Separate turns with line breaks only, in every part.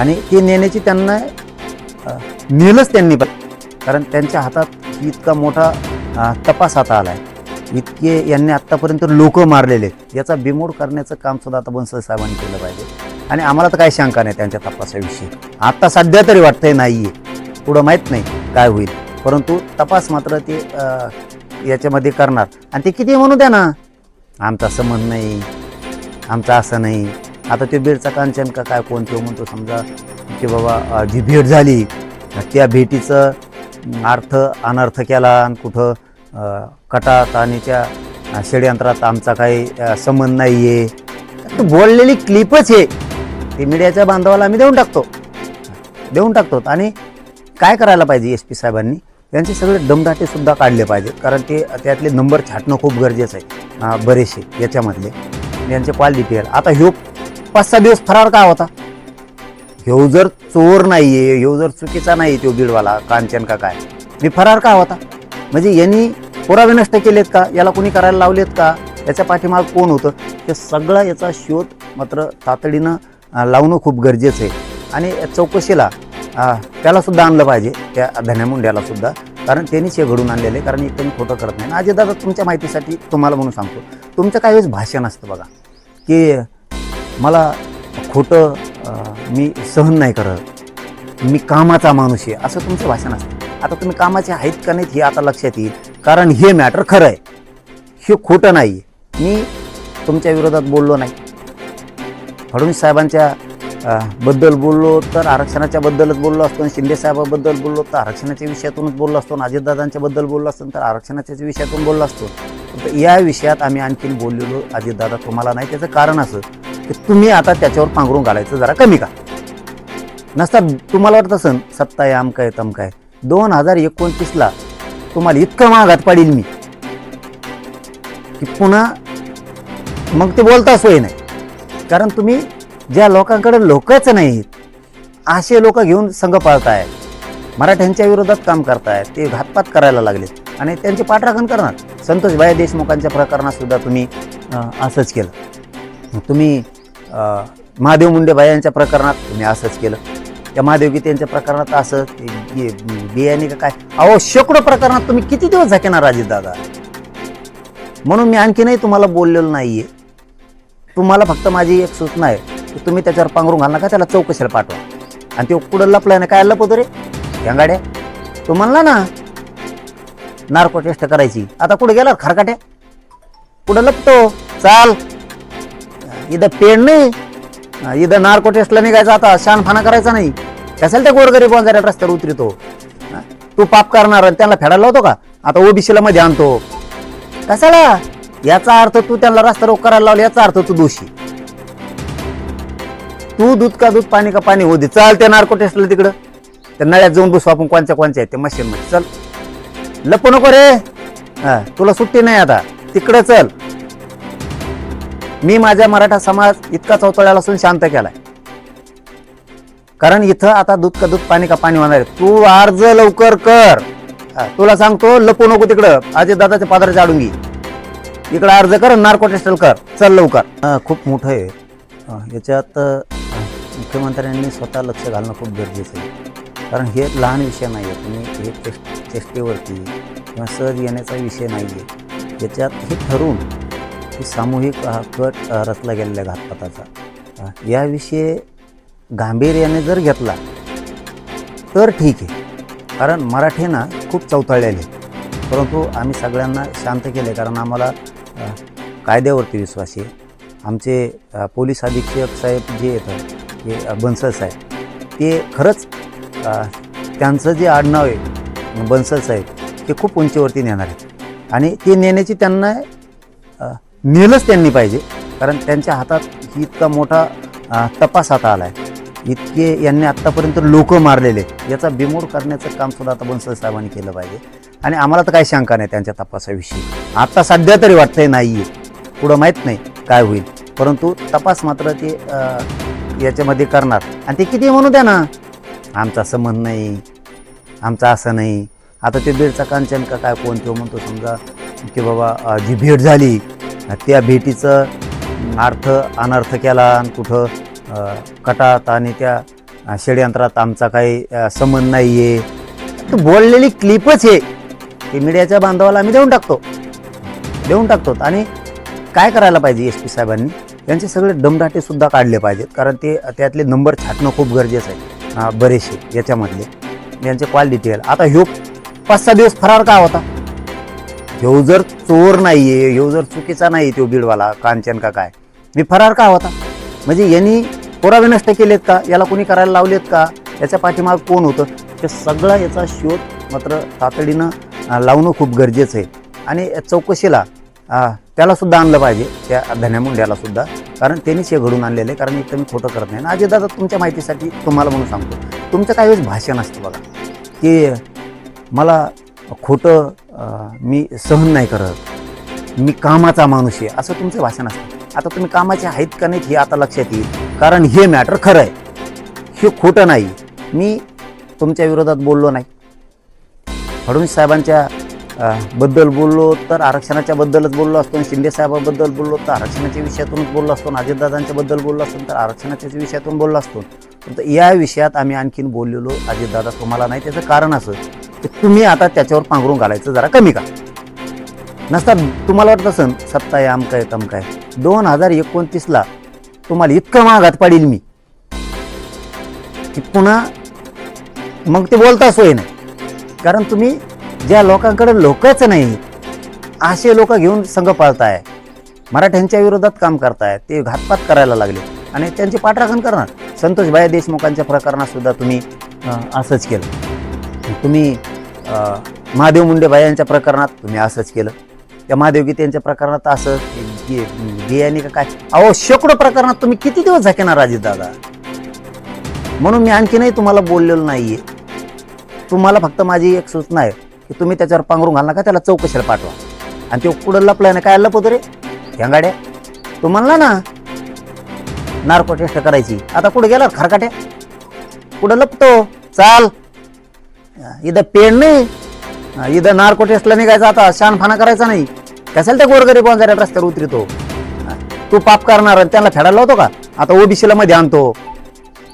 आणि ते नेण्याची त्यांना नेलंच त्यांनी पण. कारण त्यांच्या हातात इतका मोठा तपास आता आला आहे इतके यांनी आत्तापर्यंत लोक मारलेले आहेत. याचा बिमोड करण्याचं काम सुद्धा आता बन्सल साहेबांनी केलं पाहिजे. आणि आम्हाला तर काही शंका नाही त्यांच्या तपासाविषयी. आत्ता सध्या तरी वाटतंय नाही आहे पुढं माहीत नाही काय होईल. परंतु तपास मात्र ते याच्यामध्ये करणार. आणि ते किती म्हणू द्या ना? आमचा संबंध नाही. आमचा असं नाही. आता ते बेडचा कांचन का काय कोण तो म्हणतो समजा की बाबा जी भेट झाली त्या भेटीचं अर्थ अनर्थ केला आणि कुठं कटात आणि त्या षडयंत्रात आमचा काही संबंध नाही आहे बोललेली क्लिपच आहे ती मीडियाच्या बांधवाला आम्ही देऊन टाकतो. देऊन टाकतो. आणि काय करायला पाहिजे एस पी साहेबांनी? यांचे सगळे दमदाटेसुद्धा काढले पाहिजेत. कारण ते त्यातले नंबर छाटणं खूप गरजेचं आहे. बरेचसे याच्यामधले. यांचे कॉल डिटेल आता ह्यो पाच सहा दिवस फरार का होता? ह्यो जर चोर नाहीये ह्यो जर चुकीचा नाही तो बीडवाला कांचन का काय? मी फरार का होता? म्हणजे यांनी पुरावे नष्ट केलेत का? याला कोणी करायला लावलेत का? याच्या पाठीमाग कोण होतं? ते सगळा याचा शोध मात्र तातडीनं लावणं खूप गरजेचं आहे. आणि चौकशीला त्यालासुद्धा त्याला सुद्धा आणलं पाहिजे त्या धन्यामुंड्याला सुद्धा. कारण त्यांनीच हे घडून आणलेलं आहे कारण त्यांनी खोटं करत नाही. आणि दादा तुमच्या माहितीसाठी तुम्हाला म्हणून सांगतो. तुमचं काही वेळेस भाषण असतं बघा की मला खोटं मी सहन नाही करत. मी कामाचा माणूस आहे असं तुमचं भाषण असतं. आता तुम्ही कामाचे आहेत का नाहीत हे आता लक्षात येईल. कारण हे मॅटर खरं आहे. हे खोटं नाही. मी तुमच्या विरोधात बोललो नाही. फडणवीस साहेबांच्या बद्दल बोललो तर आरक्षणाच्या बद्दलच बोललो असतो आणि शिंदे साहेबाबद्दल बोललो तर आरक्षणाच्या विषयातूनच बोललो असतो आणि अजितदादांच्या बद्दल बोललो असतो तर आरक्षणाच्याच विषयातून बोललो असतो. तर या विषयात आम्ही आणखीन बोललेलो अजितदादा तुम्हाला नाही. त्याचं कारण असं तुम्ही आता त्याच्यावर पांघरून घालायचं जरा कमी का नसता तुम्हाला वाटत असन सत्ता आहे आमका तम काय? दोन हजार एकोणतीसला तुम्हाला इतकं महागात पाडील मी. की पुन्हा मग ते बोलता सोय नाही. कारण तुम्ही ज्या लोकांकडे लोकच नाहीत असे लोक घेऊन संघ पाळताय मराठ्यांच्या विरोधात काम करतायत ते घातपात करायला लागले आणि त्यांचे पाठराखण करणार. संतोषभाई देशमुखांच्या प्रकरणात सुद्धा तुम्ही असंच केलं. तुम्ही महादेव मुंडेबाई यांच्या प्रकरणात तुम्ही असंच केलं. त्या महादेव गीते यांच्या प्रकरणात असं बियाणे का काय? अहो शेकडो प्रकरणात तुम्ही किती दिवस झाकेणार अजित दादा? म्हणून मी आणखीनही तुम्हाला बोललेलो नाहीये. तुम्हाला फक्त माझी एक सूचना आहे की तुम्ही त्याच्यावर पांघरून घाल नका त्याला चौकशीला पाठवा. आणि ते कुठं लपलाय ना काय लपवतो रे? या गाड्या तो म्हणला ना नार्को टेस्ट करायची. आता कुठे गेला खरकाट्या? कुठं लपतो? चाल. इथं पेड नाही. इथं नार्को टेस्टला निघायचं आता शानफाना करायचा नाही. कशाला त्या गोरगरीब वंजाऱ्या रस्त्यावर उतरतो? तू पाप करणार आणि त्यांना फेडायला लावतो का? आता ओबीसीला मध्ये आणतो. कशाला? याचा अर्थ तू त्यांना रस्ता रोग करायला लावला याचा अर्थ तू दोषी. तू दूध का दूध पाणी का पाणी होते चाल त्या नार्को टेस्टला तिकडं. त्या नळ्यात जाऊन बसू आपण कोणत्या कोणत्या आहेत त्या मशीन मध्ये चल. लपू नको रे. हा तुला सुट्टी नाही आता. तिकडं चल. मी माझ्या मराठा समाज इतका चौतळ्याला असून शांत केलाय. कारण इथं आता दूध का दूध पाणी का पाणी होणार आहे. तू अर्ज लवकर कर. तुला सांगतो लपू नको तिकडं. अजय दादाच्या पादरा आडून घे. इकडं अर्ज कर नार्को टेस्टल कर. चल लवकर. खूप मोठं आहे. याच्यात मुख्यमंत्र्यांनी स्वतः लक्ष घालणं खूप गरजेचं आहे. कारण हे लहान विषय नाही आहे तुम्ही हे टेस्ट चेष्टेवरती किंवा सहज येण्याचा विषय नाही आहे याच्यात हे ठरवून की सामूहिक कट रचला गेलेला घातपाताचा. या याविषयी गांभीर्याने जर घेतला तर ठीक आहे. कारण मराठी ना खूप चौताळलेले आहेत. परंतु आम्ही सगळ्यांना शांत केले कारण आम्हाला कायद्यावरती विश्वास आहे. आमचे पोलीस अधीक्षक साहेब जे येतात हे बन्सल साहेब ते खरंच त्यांचं जे आडनाव आहे बन्सल साहेब ते खूप उंचीवरती नेणार आहेत. आणि ते नेण्याची त्यांना नेलंच त्यांनी पाहिजे. कारण त्यांच्या हातात इतका मोठा तपास आता आला आहे इतके यांनी आत्तापर्यंत लोक मारलेले. आहेत. याचा बिमोड करण्याचं काम सुद्धा आता बन्सल साहेबांनी केलं पाहिजे. आणि आम्हाला तर काही शंका नाही त्यांच्या तपासाविषयी. आता सध्या तरी वाटतंय नाही आहे पुढं माहीत नाही काय होईल. परंतु तपास मात्र ते याच्यामध्ये करणार. आणि ते किती म्हणू द्या ना. आमचा संबंध नाही. आमचा असं नाही. आता ते बीडचा कांचन का काय कोण तो म्हणतो समजा की बाबा जी भेट झाली त्या भेटीचं अर्थ अनर्थ केला आणि कुठं कटात आणि त्या षड्यंत्रात षडयंत्रात आमचा काही संबंध नाही आहे बोललेली क्लिपच आहे ती मीडियाच्या बांधवाला आम्ही देऊन टाकतो. देऊन टाकतो. आणि काय करायला पाहिजे एस पी साहेबांनी? त्यांचे सगळे दमदाटेसुद्धा काढले पाहिजेत. कारण ते त्यातले नंबर छाटणं खूप गरजेचं आहे. बरेचसे याच्यामधले. यांचे कॉल डिटेल आता ह्यो पाच सहा दिवस फरार का होता? ह्यो जर चोर नाहीये ह्यो जर चुकीचा नाही तो बीडवाला कांचन का काय? मी फरार का होता? म्हणजे यांनी पुरावे नष्ट केलेत का? याला कोणी करायला लावलेत का? याच्या पाठीमाग कोण होतं? हे सगळा याचा शोध मात्र तातडीनं लावणं खूप गरजेचं आहे. आणि चौकशीला त्यालासुद्धा आणलं पाहिजे त्या धन्या सुद्धा. कारण त्यांनीच हे घडून आणलेलं आहे. कारण एक मी खोटं करत नाही. आणि दादा तुमच्या माहितीसाठी तुम्हाला म्हणून सांगतो. तुमचं काही वेळेस भाषण असतं बघा. की मला खोटं मी सहन नाही करत. मी कामाचा माणूस आहे. असं तुमचं भाषण असतं. आता तुम्ही कामाचे आहेत का नाहीत हे आता लक्षात येईल. कारण हे मॅटर खरं आहे. हे खोटं नाही. मी तुमच्या विरोधात बोललो नाही. फडणवीस साहेबांच्या बद्दल बोललो तर आरक्षणाच्या बद्दलच बोललो असतो आणि शिंदे साहेबाबद्दल बोललो तर आरक्षणाच्या विषयातूनच बोललो असतो आणि अजितदादांच्या बद्दल बोललो असतो तर आरक्षणाच्या विषयातून बोललो असतो. तर या विषयात आम्ही आणखीन बोललेलो अजितदादा तुम्हाला नाही. त्याचं कारण असं तुम्ही आता त्याच्यावर पांघरून घालायचं जरा कमी का नसता तुम्हाला वाटत असन सत्ता आहे आमका आहे तमका आहे दोन हजार एकोणतीसला तुम्हाला इतकं महागात पाडील मी. की पुन्हा मग ते बोलता सोय नाही. कारण तुम्ही ज्या लोकांकडे लोकच नाही असे लोक घेऊन संघ पाळताय मराठ्यांच्या विरोधात काम करताय ते घातपात करायला लागले. आणि त्यांचे पाठराखण करणार. संतोषबाई देशमुखांच्या प्रकरणात सुद्धा तुम्ही असंच केलं. तुम्ही महादेव मुंडेबाई यांच्या प्रकरणात तुम्ही असंच केलं. त्या महादेव गीते यांच्या प्रकरणात असं का काय? अहो शेकडो प्रकरणात तुम्ही किती दिवस झाकेणार राजीत दादा? म्हणून मी आणखीनही तुम्हाला बोललेलो नाहीये. तुम्हाला फक्त माझी एक सूचना आहे की तुम्ही त्याच्यावर पांघरून घाल नका त्याला चौकशीला पाठवा. आणि तो कुठं लपलाय ना काय लपवतो रे? ह्या गाड्या? तू म्हणला ना नार्को टेस्ट करायची. आता कुठे गेला खरकाट्या? कुठं लपतो? चाल. इथं पेन नाही. इथं नार्को टेस्टला निघायचं आता शानफाना करायचा नाही. कशाला त्या गोरगरीब वगैरे रस्त्यावर उतरतो? तू पाप करणार त्यांना फेडायला होतो का? आता ओबीसीला मध्ये आणतो.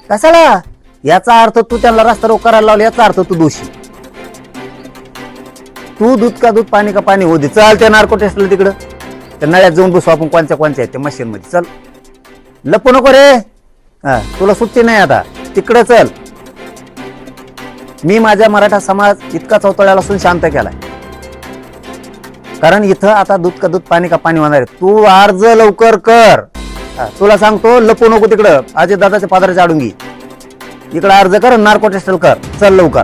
कशाला? याचा अर्थ तू त्यांना रस्ता रोख करायला लावला याचा अर्थ तू दोषी. तू दूध का दूध पाणी का पाणी होते चल त्या नार्को टेस्टला तिकडं. त्या नळ्यात जाऊन बसू आपण कोणत्या कोणत्या आहेत त्या मशीन मध्ये चल. लपू नको रे. हा, तुला सुट्टी नाही आता. तिकडं चल. मी माझ्या मराठा समाज इतका चौतळ्याला असून शांत केलाय. कारण इथं आता दूध का दूध पाणी का पाणी होणार आहे. तू अर्ज लवकर कर. तुला सांगतो लपू नको तिकडं. अजय दादाच्या पादराच्या आडून घे. इकडं अर्ज कर नार्को टेस्टल कर. चल लवकर.